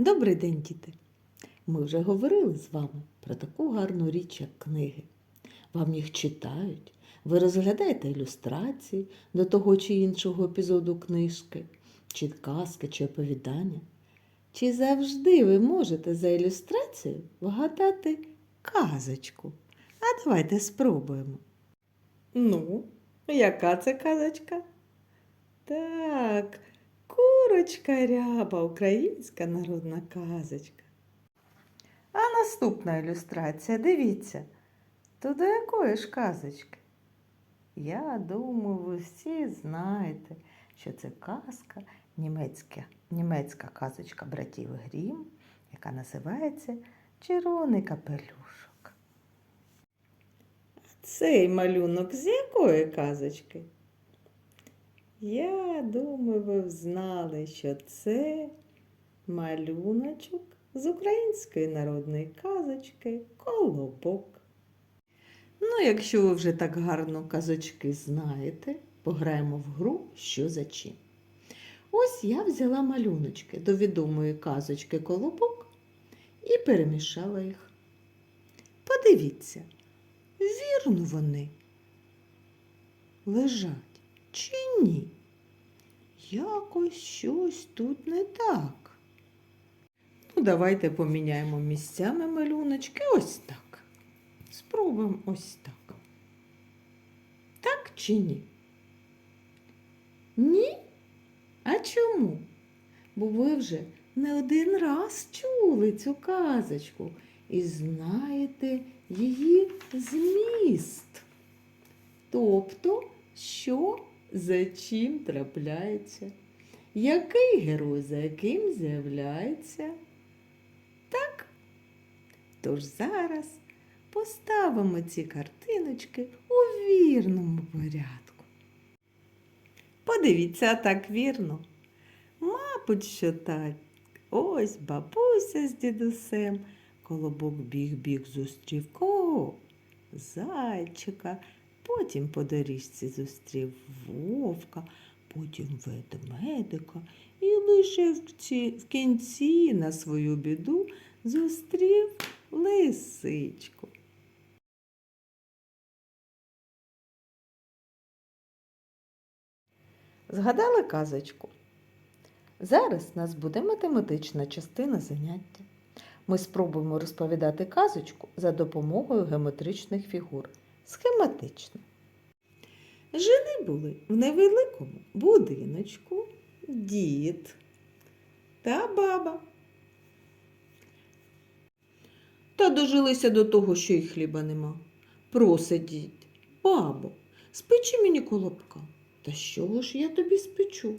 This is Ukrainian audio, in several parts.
Добрий день, діти! Ми вже говорили з вами про таку гарну річ, як книги. Вам їх читають, ви розглядаєте ілюстрації до того чи іншого епізоду книжки, чи казки, чи оповідання. Чи завжди ви можете за ілюстрацією вгадати казочку? А давайте спробуємо. Ну, яка це казочка? Так, курочка ряба, українська народна казочка. А наступна ілюстрація, дивіться, то до якої ж казочки? Я думаю, ви всі знаєте, що це казка, німецька, німецька казочка братів Грім, яка називається Червоний капелюшок. Цей малюнок з якої казочки? Я думаю, ви знали, що це малюночок з української народної казочки Колобок. Ну, якщо ви вже так гарно казочки знаєте, пограємо в гру що за чим. Ось я взяла малюночки до відомої казочки Колобок і перемішала їх. Подивіться, вірно вони лежать чи ні? Якось щось тут не так. Ну, давайте поміняємо місцями малюночки ось так. Спробуємо ось так. Так чи ні? Ні? А чому? Бо ви вже не один раз чули цю казочку і знаєте її зміст. Тобто, що за чим трапляється? Який герой за яким з'являється? Так? Тож зараз поставимо ці картиночки у вірному порядку. Подивіться, так вірно. Мабуть, що так. Ось бабуся з дідусем. Колобок біг-біг зустрів кого? Зайчика. Потім по доріжці зустрів вовка, потім ведмедика і лише в, ці, в кінці на свою біду зустрів лисичку. Згадали казочку? Зараз нас буде математична частина заняття. Ми спробуємо розповідати казочку за допомогою геометричних фігур. Схематично. Жили були в невеликому будиночку дід та баба. Та дожилися до того, що й хліба нема. Просить дід, бабо, спечи мені колобка. Та що ж я тобі спечу?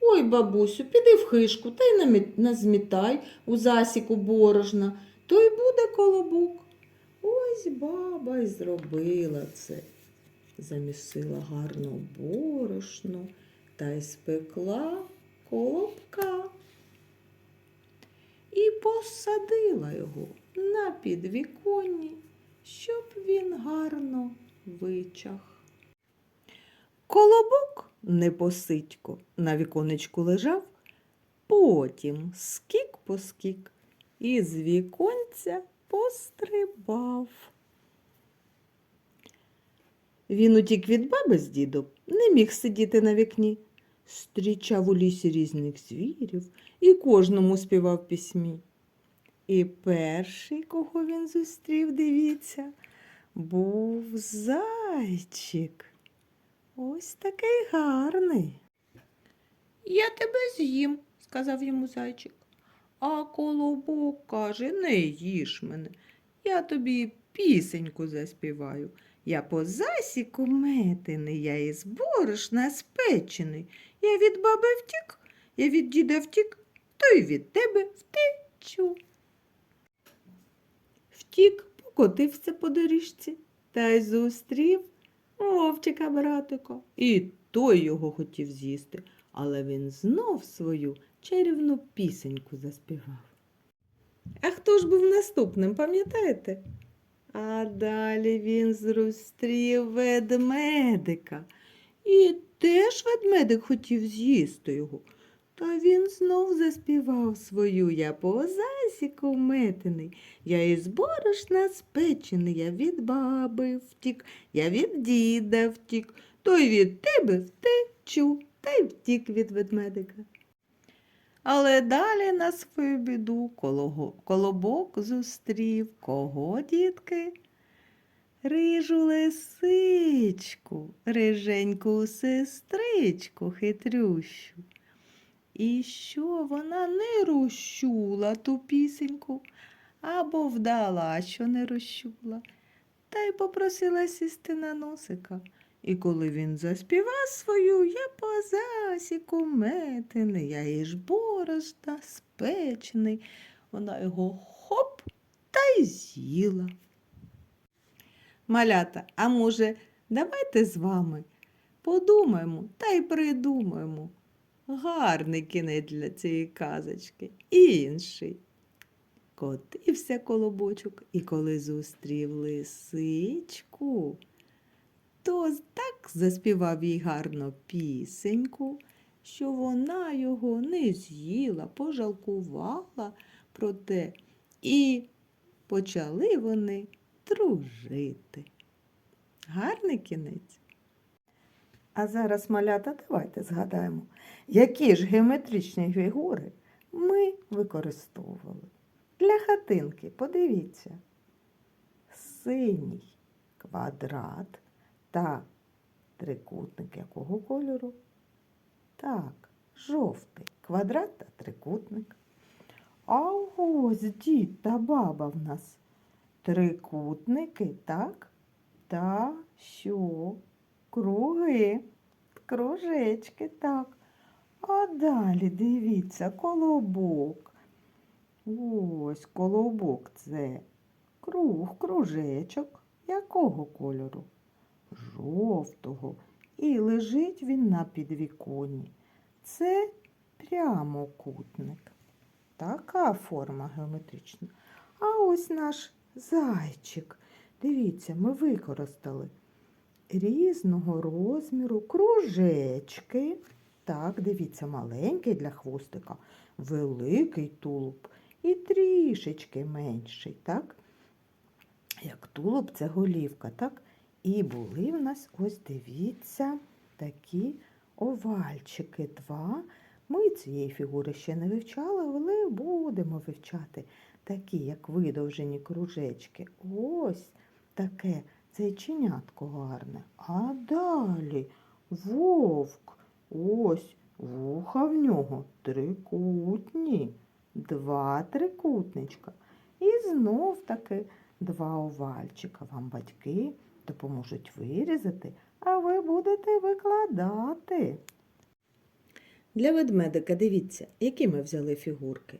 Ой, бабусю, піди в хишку та й назмітай у засіку борошна, то й буде колобок. Ось баба й зробила це. Замісила гарно борошно та й спекла колобка. І посадила його на підвіконні, щоб він гарно вичах. Колобок непосидько на віконечку лежав, потім скік по скік і з віконця пострибав. Він утік від баби з дідом, не міг сидіти на вікні. Стрічав у лісі різних звірів і кожному співав пісні. І перший, кого він зустрів, дивіться, був зайчик. Ось такий гарний. Я тебе з'їм, сказав йому зайчик. А колобок каже, не їж мене. Я тобі пісеньку заспіваю. Я по засіку метений, я із борошна спечений. Я від баби втік, я від діда втік, то й від тебе втечу. Втік, покотився по доріжці та й зустрів вовчика братика. І той його хотів з'їсти, але він знов свою чарівну пісеньку заспівав. А хто ж був наступним, пам'ятаєте? А далі він зустрів ведмедика. І теж ведмедик хотів з'їсти його. Та він знов заспівав свою я по засіку метений. Я із борошна спечений, я від баби втік, я від діда втік, той від тебе втечу, та й втік від ведмедика. Але далі на свою біду колобок зустрів кого, дітки? Рижу лисичку, риженьку сестричку хитрющу. І що вона не розчула ту пісеньку, або вдала, що не розчула, та й попросила сісти на носика. І коли він заспівав свою, я по засіку метений, я і ж борошна спечений, вона його хоп та й з'їла. Малята, а може, давайте з вами подумаємо та й придумаємо гарний кінець для цієї казочки. Інший. Котився колобочок, і коли зустрів лисичку, то так заспівав їй гарно пісеньку, що вона його не з'їла, пожалкувала про те, і почали вони дружити. Гарний кінець. А зараз, малята, давайте згадаємо, які ж геометричні фігури ми використовували. Для хатинки, подивіться, синій квадрат та трикутник якого кольору? Так, жовтий квадрат та трикутник. А ось дід та баба в нас трикутники, так? Та що? Круги, кружечки, так. А далі дивіться, колобок. Ось колобок це круг, кружечок. Якого кольору? Жовтого. І лежить він на підвіконні. Це прямокутник. Така форма геометрична. А ось наш зайчик. Дивіться, ми використали різного розміру кружечки. Так, дивіться, маленький для хвостика, великий тулуб і трішечки менший, так? Як тулуб це голівка, так? І були в нас, ось дивіться, такі овальчики. Два. Ми цієї фігури ще не вивчали, але будемо вивчати такі, як видовжені кружечки. Ось таке зайченятко гарне. А далі вовк. Ось вуха в нього трикутні, два трикутничка. І знов таки два овальчика. Вам батьки допоможуть вирізати, а ви будете викладати. Для ведмедика дивіться, які ми взяли фігурки.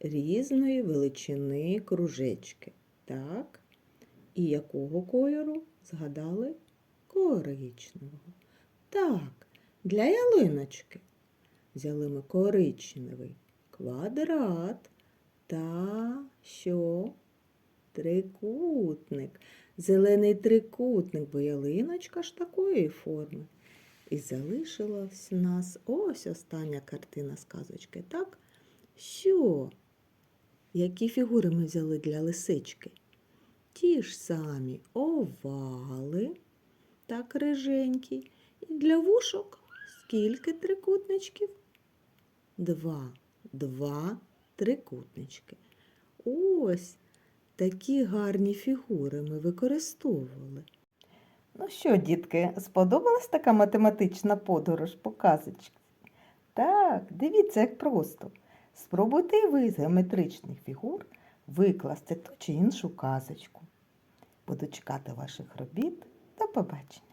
Різної величини кружечки. Так. І якого кольору згадали? Коричневого. Так, для ялиночки взяли ми коричневий квадрат та що? Трикутник. Зелений трикутник, бо ялиночка ж такої форми. І залишилась нас ось остання картина сказочки, так? Що? Які фігури ми взяли для лисички? Ті ж самі овали, так риженькі. І для вушок скільки трикутничків? Два. Два трикутнички. Ось такі гарні фігури ми використовували. Ну що, дітки, сподобалась така математична подорож по казочці? Так, дивіться, як просто. Спробуйте ви з геометричних фігур викласти ту чи іншу казочку. Буду чекати ваших робіт. До побачення.